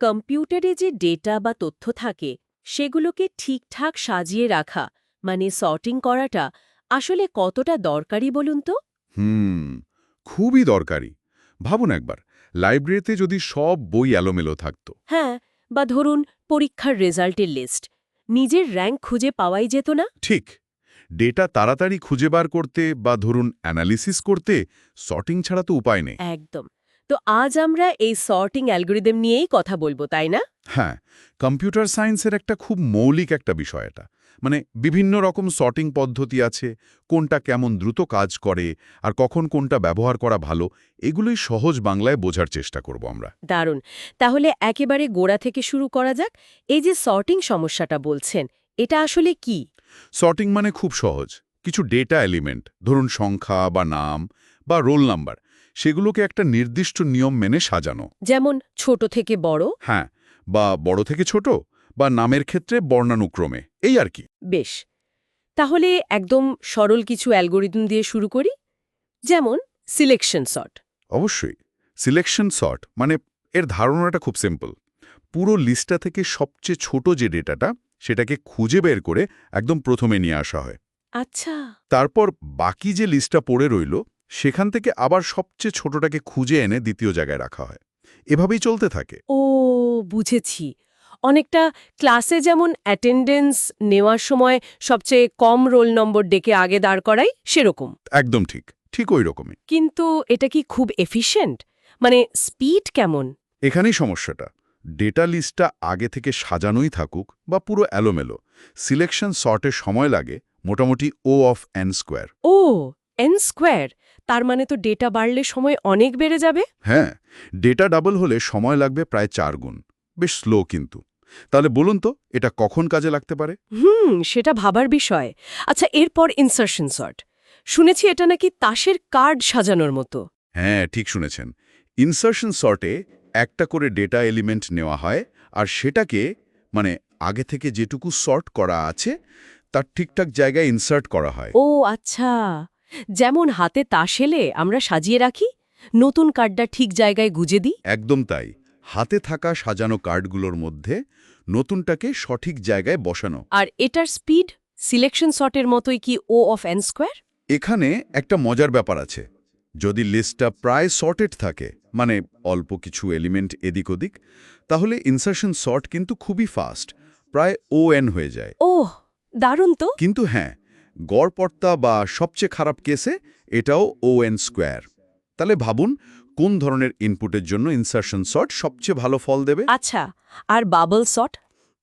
কম্পিউটারে যে ডেটা বা তথ্য থাকে সেগুলোকে ঠিকঠাক সাজিয়ে রাখা মানে সর্টিং করাটা আসলে কতটা দরকারি বলুন তো? হুম খুবই দরকারি। ভাবুন একবার লাইব্রেরিতে যদি সব বই এলোমেলো থাকতো। হ্যাঁ বা ধরুন পরীক্ষার রেজাল্টের লিস্ট নিজের র্যাঙ্ক খুঁজে পাওয়াই যেত না? ঠিক ডেটা তাড়াতাড়ি খুঁজে বার করতে বা ধরুন অ্যানালিসিস করতে সর্টিং ছাড়া তো উপায় নেই। একদম। তো আজ আমরা এই সর্টিং অ্যালগোরিদম নিয়েই কথা বলব তাই না? হ্যাঁ কম্পিউটার সায়েন্সের একটা খুব মৌলিক একটা বিষয় এটা। মানে বিভিন্ন রকম সর্টিং পদ্ধতি আছে কোনটা কেমন দ্রুত কাজ করে আর কখন কোনটা ব্যবহার করা ভালো এগুলোই সহজ বাংলায় বোঝার চেষ্টা করব আমরা। দারুণ। তাহলে একেবারে গোড়া থেকে শুরু করা যাক। এই যে সর্টিং সমস্যাটা বলছেন এটা আসলে কি? সর্টিং মানে খুব সহজ। কিছু ডেটা এলিমেন্ট ধরুন সংখ্যা বা নাম বা রোল নাম্বার সেগুলোকে একটা নির্দিষ্ট নিয়ম মেনে সাজানো। যেমন ছোট থেকে বড়। হ্যাঁ বা বড় থেকে ছোট বা নামের ক্ষেত্রে বর্ণানুক্রমে এই আর কি। বেশ তাহলে একদম সরল কিছু অ্যালগোরিদম দিয়ে শুরু করি। যেমন সিলেকশন সর্ট। অবশ্যই সিলেকশন সর্ট মানে এর ধারণাটা খুব সিম্পল। পুরো লিস্টটা থেকে সবচেয়ে ছোট যে ডেটাটা সেটাকে খুঁজে বের করে একদম প্রথমে নিয়ে আসা হয়। আচ্ছা। তারপর বাকি যে লিস্টটা পড়ে রইল সেখান থেকে আবার সবচেয়ে ছোটটাকে খুঁজে এনে দ্বিতীয় জায়গায় রাখা হয়। এভাবেই চলতে থাকে। ও বুঝেছি। অনেকটা ক্লাসে যেমন অ্যাটেন্ডেন্স নেওয়ার সময় সবচেয়ে কম রোল নম্বর ডেকে আগে দাঁড় করাই সেরকম। একদম ঠিক। ঠিক ওই রকমই। কিন্তু এটা কি খুব এফিশিয়েন্ট? মানে স্পিড কেমন? এখানেই সমস্যাটা। ডেটা লিস্টটা আগে থেকে সাজানোই থাকুক বা পুরো এলোমেলো। সিলেকশন সর্টের সময় লাগে মোটামুটি O of N square O N square তার মানে তো ডেটা বাড়লে সময় অনেক বেড়ে যাবে? হ্যাঁ ডেটা ডাবল হলে সময় লাগবে প্রায় চার গুণ। বেশ স্লো কিন্তু। তাহলে বলুন তো এটা কখন কাজে লাগতে পারে? হুম সেটা ভাবার বিষয়। আচ্ছা এরপর ইনসার্শন সর্ট শুনেছি এটা নাকি তাসের কার্ড সাজানোর মতো। হ্যাঁ ঠিক শুনেছেন। ইনসার্শন সর্টে একটা করে ডেটা এলিমেন্ট নেওয়া হয় আর সেটাকে মানে আগে থেকে যেটুকু সর্ট করা আছে তার ঠিকঠাক জায়গায় ইনসার্ট করা হয়। ও আচ্ছা। যেমন হাতে তাস এলে আমরা সাজিয়ে রাখি নতুন কার্ডটা ঠিক জায়গায় গুজে দিই। একদম তাই। হাতে থাকা সাজানো কার্ডগুলোর মধ্যে নতুনটাকে সঠিক জায়গায় বসানো। আর এটার স্পিড সিলেকশন সর্টের মতোই কি ও অফ এন স্কোয়ার এখানে একটা মজার ব্যাপার আছে। যদি লিস্টটা প্রায় সর্টেড থাকে মানে অল্প কিছু এলিমেন্ট এদিক ওদিক তাহলে ইনসার্শন সর্ট কিন্তু খুবই ফাস্ট প্রায় ও এন হয়ে যায়। ওহ দারুণ তো। কিন্তু হ্যাঁ গড়পর্তা বা সবচেয়ে খারাপ কেসে এটাও ও এন স্কোয়ার তাহলে ভাবুন কোন ধরনের ইনপুটের জন্য ইনসার্শন সর্ট সবচেয়ে ভালো ফল দেবে? আচ্ছা আর বাবল সর্ট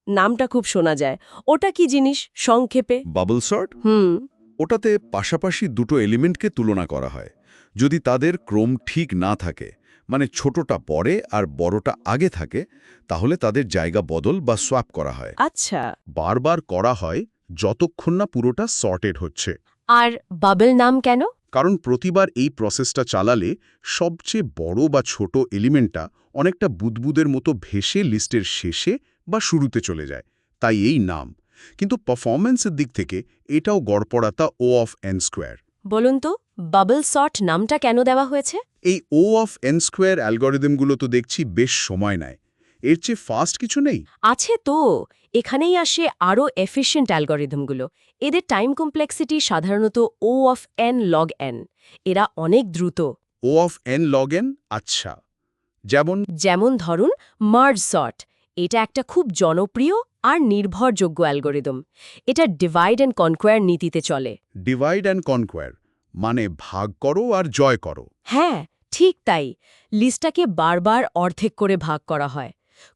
নামটা খুব শোনা যায়। ওটা কি জিনিস? সংক্ষেপে। বাবল সর্ট হুম। ওটাতে পাশাপাশি দুটো এলিমেন্টকে তুলনা করা হয়। যদি তাদের ক্রম ঠিক না থাকে মানে ছোটটা পরে আর বড়টা আগে থাকে তাহলে তাদের জায়গা বদল বা সোয়াপ করা হয়। আচ্ছা। বারবার করা হয় যতক্ষণ না পুরোটা সর্টেড হচ্ছে। আর বাবল নাম কেন? কারণ প্রতিবার এই প্রসেসটা চালালে সবচেয়ে বড় বা ছোট এলিমেন্টটা অনেকটা বুদবুদের মতো ভেসে লিস্টের শেষে বা শুরুতে চলে যায়। তাই এই নাম। কিন্তু পারফরম্যান্সের দিক থেকে এটাও গড়পড়াতা ও অফ এন স্কোয়ার বলুন তো বাবল সর্ট নামটা কেন দেওয়া হয়েছে? এই ও অফ এন স্কোয়ার অ্যালগরিদমগুলো তো দেখছি বেশ সময় নেয়। এর চেয়ে ফাস্ট কিছু নেই? আছে তো। এখানেই আসে আরও এফিশিয়েন্ট অ্যালগরিদমগুলো। এদের টাইম কমপ্লেক্সিটি সাধারণত O of N log N এরা অনেক দ্রুত। O of N log N আচ্ছা। যেমন? যেমন ধরুন মার্জ সর্ট এটা একটা খুব জনপ্রিয় আর নির্ভরযোগ্য অ্যালগোরিদম। এটা ডিভাইড অ্যান্ড কনকোয়ার নীতিতে চলে। ডিভাইড অ্যান্ড কনকোয়ার মানে ভাগ করো আর জয় করো। হ্যাঁ ঠিক তাই। লিস্টটাকে বারবার অর্ধেক করে ভাগ করা হয়।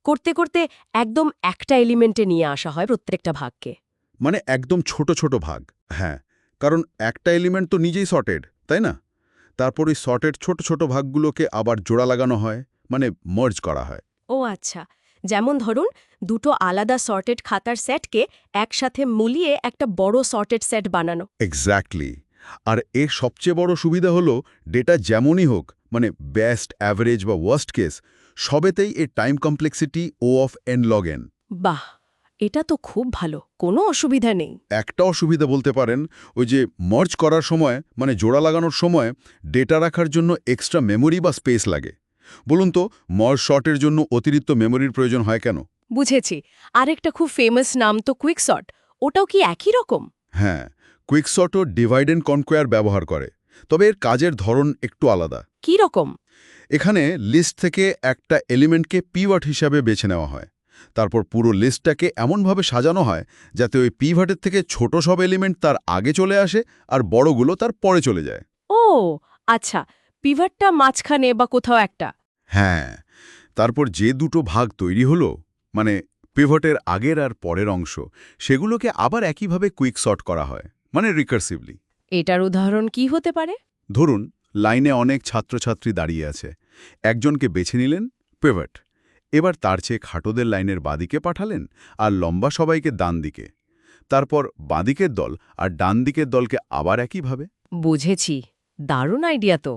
করতে করতে একদম একটা এলিমেন্টে নিয়ে আসা হয় প্রত্যেকটা ভাগকে। মানে একদম ছোট ছোট ভাগ হ্যাঁ। কারণ একটা এলিমেন্ট তো নিজেই সর্টেড তাই না? তারপর ওই সর্টেড ছোট ছোট ভাগগুলোকে আবার জোড়া লাগানো হয় মানে মার্জ করা হয়। ও আচ্ছা যেমন ধরুন দুটো আলাদা সর্টেড খাতার সেটকে একসাথে মুলিয়ে একটা বড় সর্টেড সেট বানানো। এক্স্যাক্টলি। আর এর সবচেয়ে বড় সুবিধা হলো ডেটা যেমনই হোক মানে বেস্ট অ্যাভারেজ বা ওয়ার্স্ট কেস সবেতেই এর time complexity O of N log N. বাহ এটা তো খুব ভালো কোনো অসুবিধা নেই। একটা অসুবিধা বলতে পারেন ওই যে মার্জ করার সময় মানে জোড়া লাগানোর সময় ডেটা রাখার জন্য এক্সট্রা মেমোরি বা স্পেস লাগে। বলুন তো মর শর্টের জন্য অতিরিক্ত মেমোরির প্রয়োজন হয় কেন? বুঝেছি আরেকটা খুব ফেমাস নাম তো কুইকসর্ট ওটাও কি একই রকম? হ্যাঁ কুইকশটও ডিভাইড অ্যান্ড কনকোয়ার ব্যবহার করে তবে এর কাজের ধরন একটু আলাদা। কি রকম? এখানে লিস্ট থেকে একটা এলিমেন্টকে পিওয়ার্ড হিসাবে বেছে নেওয়া হয়। তারপর পুরো লিস্টটাকে এমনভাবে সাজানো হয় যাতে ওই পিভাটের থেকে ছোট সব এলিমেন্ট তার আগে চলে আসে আর বড়গুলো তার পরে চলে যায়। ও আচ্ছা পিভারটা মাঝখানে বা কোথাও একটা। হ্যাঁ তারপর যে দুটো ভাগ তৈরি হলো মানে পিভটের আগের আর পরের অংশ সেগুলোকে আবার একইভাবে কুইক সর্ট করা হয় মানে রিকার্সিভলি এটার উদাহরণ কি হতে পারে? ধরুন লাইনে অনেক ছাত্রছাত্রী দাঁড়িয়ে আছে। একজনকে বেছে নিলেন পেভট। এবার তার চেয়ে খাটোদের লাইনের বাদিকে পাঠালেন আর লম্বা সবাইকে ডান দিকে। তারপর বাঁদিকের দল আর ডান দিকের দলকে আবার একইভাবে বুঝেছি। দারুণ আইডিয়া তো।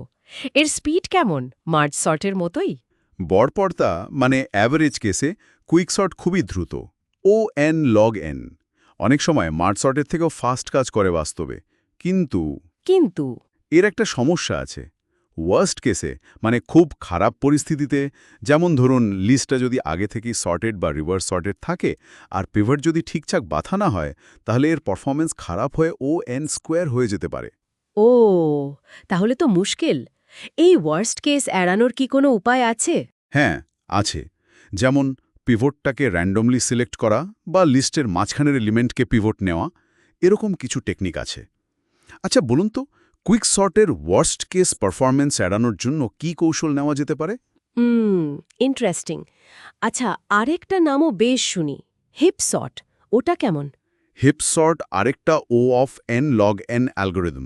এর স্পিড কেমন? মার্চ সর্টের মতোই? বড়পর্তা মানে অ্যাভারেজ কেসে কুইকশট খুবই দ্রুত। O N log N. অনেক সময় মার্টশটের থেকেও ফাস্ট কাজ করে বাস্তবে। কিন্তু কিন্তু এর একটা সমস্যা আছে। ওয়ার্স্ট কেসে মানে খুব খারাপ পরিস্থিতিতে যেমন ধরুন লিস্টটা যদি আগে থেকেই সর্টেড বা রিভার্স সর্টেড থাকে আর পিভট যদি ঠিকঠাক বাথা না হয় তাহলে এর পারফরমেন্স খারাপ হয়ে ও এন স্কোয়ার হয়ে যেতে পারে। ও তাহলে তো মুশকিল। এই ওয়ার্স্ট কেস এড়ানোর কি কোনো উপায় আছে? হ্যাঁ আছে। যেমন পিভটটাকে র্যান্ডমলি সিলেক্ট করা বা লিস্টের মাঝখানের এলিমেন্টকে পিভট নেওয়া এরকম কিছু টেকনিক আছে। আচ্ছা বলুন তো কুইক সর্টের ওয়ার্স্ট কেস পারফরম্যান্স এড়ানোর জন্য কি কৌশল নেওয়া যেতে পারে? হুম ইন্টারেস্টিং আচ্ছা আরেকটা নামও বেশ শুনি হিপসট ওটা কেমন? হিপ সর্ট আরেকটা O of N log N algorithm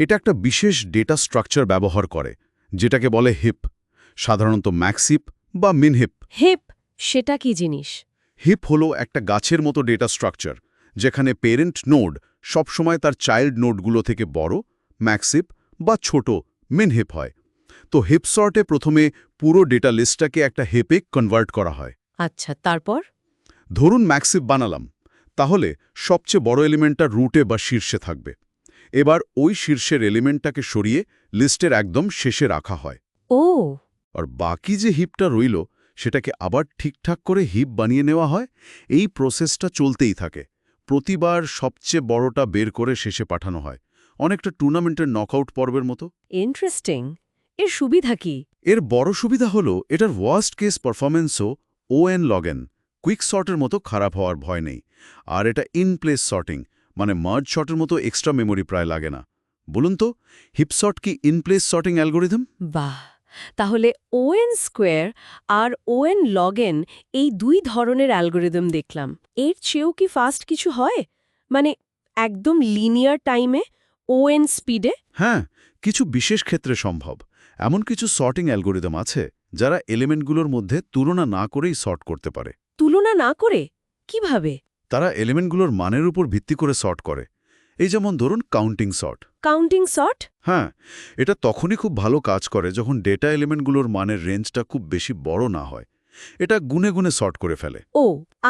এটা একটা বিশেষ ডেটা স্ট্রাকচার ব্যবহার করে যেটাকে বলে হিপ সাধারণত ম্যাক্সিপ বা মিনহিপ হিপ সেটা কি জিনিস? হিপ হলো একটা গাছের মতো ডেটা স্ট্রাকচার যেখানে পেরেন্ট নোড সবসময় তার চাইল্ড নোডগুলো থেকে বড় ম্যাক্সিপ বা ছোট মিনহিপ হয়। তো হিপ সর্টে প্রথমে পুরো ডেটা লিস্টটাকে একটা হেপে কনভার্ট করা হয়। আচ্ছা তারপর? ধরুন ম্যাক্সিপ বানালাম। তাহলে সবচেয়ে বড় এলিমেন্টটা রুটে বা শীর্ষে থাকবে। এবার ওই শীর্ষের এলিমেন্টটাকে সরিয়ে লিস্টের একদম শেষে রাখা হয়। ও! আর বাকি যে হিপটা রইল সেটাকে আবার ঠিকঠাক করে হিপ বানিয়ে নেওয়া হয়। এই প্রসেসটা চলতেই থাকে। প্রতিবার সবচেয়ে বড়টা বের করে শেষে পাঠানো হয়। অনেকটা টুর্নামেন্টের নকআউট পর্বের মতো। ইন্টারেস্টিং এর সুবিধা কি? এর বড় সুবিধা হলো এটার worst case পারফরমেন্সও O n log n quick শর্টের মতো খারাপ হওয়ার ভয় নেই। আর এটা ইন প্লেস সর্টিং মানে মার্জ শটের মতো এক্সট্রা মেমোরি প্রায় লাগে না। বলুন তো হিপসর্ট কি ইন প্লেস সর্টিং অ্যালগোরিদম বাহ! তাহলে ওএন স্কোয়ার আর ও ওএন লগেন এই দুই ধরনের অ্যালগোরিদম দেখলাম। এর চেয়েও কি ফাস্ট কিছু হয়? মানে একদম লিনিয়ার টাইমে ওএন স্পিডে হ্যাঁ কিছু বিশেষ ক্ষেত্রে সম্ভব। এমন কিছু সর্টিং অ্যালগোরিদম আছে যারা এলিমেন্টগুলোর মধ্যে তুলনা না করেই সর্ট করতে পারে। তুলনা না করে? কীভাবে? তারা এলিমেন্টগুলোর মানের উপর ভিত্তি করে সর্ট করে। এই যেমন ধরুন কাউন্টিং সর্ট কাউন্টিং সর্ট হ্যাঁ এটা তখনই খুব ভালো কাজ করে যখন ডেটা এলিমেন্টগুলোর মানের রেঞ্জটা খুব বেশি বড় না হয়। এটা গুনে গুনে সর্ট করে ফেলে। ও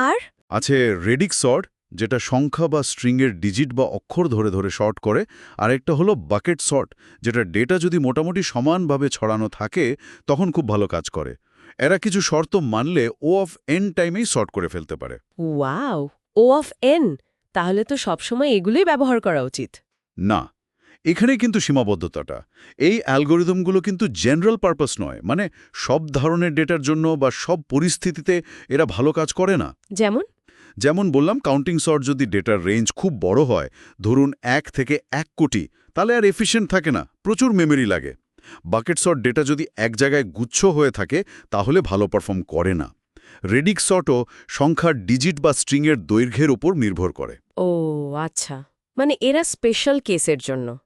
আর? আছে রেডিক সর্ট যেটা সংখ্যা বা স্ট্রিংয়ের ডিজিট বা অক্ষর ধরে ধরে শর্ট করে আরেকটা হলো বাকেট শর্ট যেটা ডেটা যদি মোটামুটি সমানভাবে ছড়ানো থাকে তখন খুব ভালো কাজ করে। এরা কিছু শর্ত মানলে ও অফ এন টাইমেই শর্ট করে ফেলতে পারে। ওয়াও ও অফ এন তাহলে তো সবসময় এগুলোই ব্যবহার করা উচিত। না এখানেই কিন্তু সীমাবদ্ধতাটা। এই অ্যালগোরিদমগুলো কিন্তু জেনারেল পারপাস নয় মানে সব ধরনের ডেটার জন্য বা সব পরিস্থিতিতে এরা ভালো কাজ করে না। যেমন? যেমন বললাম কাউন্টিং সর্ট যদি ডেটার রেঞ্জ খুব বড় হয়, ধরুন এক থেকে এক কোটি, তাহলে আর এফিশিয়েন্ট থাকে না, প্রচুর মেমরি লাগে। বাকেট সর্ট ডেটা যদি এক জায়গায় গুচ্ছ হয়ে থাকে, তাহলে ভালো পারফর্ম করে না। রেডিক সর্টও সংখ্যার ডিজিট বা স্ট্রিংয়ের দৈর্ঘ্যের ওপর নির্ভর করে। ও আচ্ছা। মানে এরা স্পেশাল কেসের জন্য।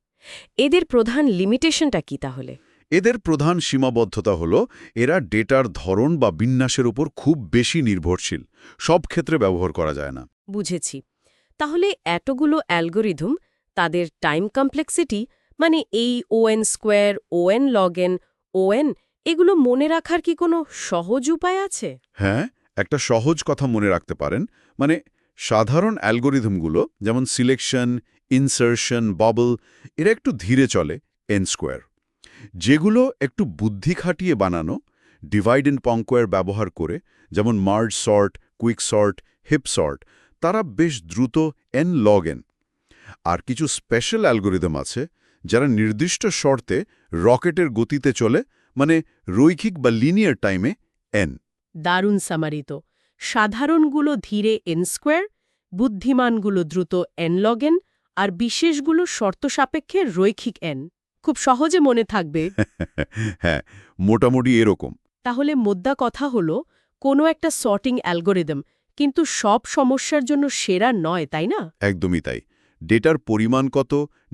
এদের প্রধান লিমিটেশনটা কি তাহলে? এদের প্রধান সীমাবদ্ধতা হল এরা ডেটার ধরন বা বিন্যাসের উপর খুব বেশি নির্ভরশীল। সব ক্ষেত্রে ব্যবহার করা যায় না। বুঝেছি। তাহলে এতগুলো অ্যালগোরিদম তাদের টাইম কমপ্লেক্সিটি মানে এই ওএন স্কোয়ার ওএন লগেন ওএন এগুলো মনে রাখার কি কোনো সহজ উপায় আছে? হ্যাঁ একটা সহজ কথা মনে রাখতে পারেন। মানে সাধারণ অ্যালগোরিদমগুলো যেমন সিলেকশন ইনসার্শন বাবল এরা একটু ধীরে চলে এন স্কোয়ার। যেগুলো একটু বুদ্ধি খাটিয়ে বানানো ডিভাইড অ্যান্ড পঙ্কোয়ার ব্যবহার করে, যেমন merge sort quick sort heap sort তারা বেশ দ্রুত এন লগ এন আর কিছু স্পেশাল অ্যালগোরিদম আছে, যারা নির্দিষ্ট শর্তে রকেটের গতিতে চলে মানে রৈখিক বা লিনিয়ার টাইমে এন দারুণ সামারিত সাধারণগুলো ধীরে এন স্কোয়ার বুদ্ধিমানগুলো দ্রুত এন লগেন আর বিশেষগুলো শর্ত সাপেক্ষে রৈখিক এন খুব সহজে মনে থাকবে। হ্যাঁ মোটামুটি এরকম। তাহলে মোদ্দা কথা হলো কোনো একটা সর্টিং অ্যালগোরিদম কিন্তু সব সমস্যার জন্য সেরা নয় তাই না? একদমই তাই। ডেটার পরিমাণ কত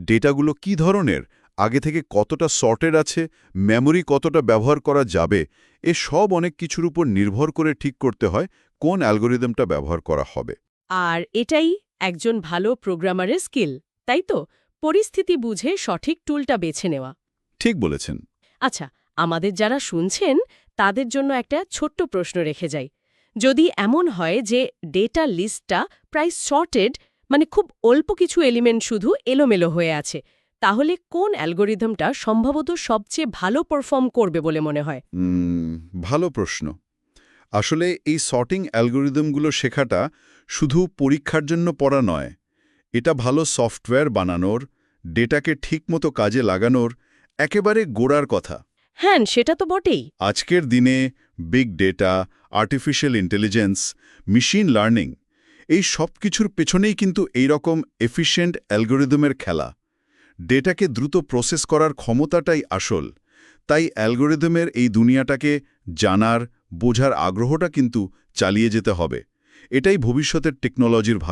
ডেটাগুলো কি ধরনের আগে থেকে কতটা সর্টেড আছে মেমোরি কতটা ব্যবহার করা যাবে এ সব অনেক কিছুর উপর নির্ভর করে ঠিক করতে হয় কোন অ্যালগোরিদমটা ব্যবহার করা হবে। আর এটাই একজন ভালো প্রোগ্রামারের স্কিল তাই তো? পরিস্থিতি বুঝে সঠিক টুলটা বেছে নেওয়া। ঠিক বলেছেন। আচ্ছা আমাদের যারা শুনছেন তাদের জন্য একটা ছোট্ট প্রশ্ন রেখে যাই। যদি এমন হয় যে ডেটা লিস্টটা প্রায় শর্টেড মানে খুব অল্প কিছু এলিমেন্ট শুধু এলোমেলো হয়ে আছে তাহলে কোন অ্যালগোরিদমটা সম্ভবত সবচেয়ে ভালো পারফর্ম করবে বলে মনে হয়? ভালো প্রশ্ন। আসলে এই সর্টিং অ্যালগোরিদমগুলো শেখাটা শুধু পরীক্ষার জন্য পড়া নয় এটা ভালো সফটওয়্যার বানানোর ডেটাকে ঠিকমতো কাজে লাগানোর একেবারে গোড়ার কথা। হ্যাঁ সেটা তো বটেই। আজকের দিনে big data artificial intelligence machine learning এই সব কিছুর পেছনেই কিন্তু এই রকম এফিশিয়েন্ট অ্যালগোরিদমের খেলা। ডেটাকে দ্রুত প্রসেস করার ক্ষমতাটাই আসল। তাই অ্যালগোরিদমের এই দুনিয়াটাকে জানার বোঝার আগ্রহটা কিন্তু চালিয়ে যেতে হবে। এটাই ভবিষ্যতের টেকনোলজির ভাষা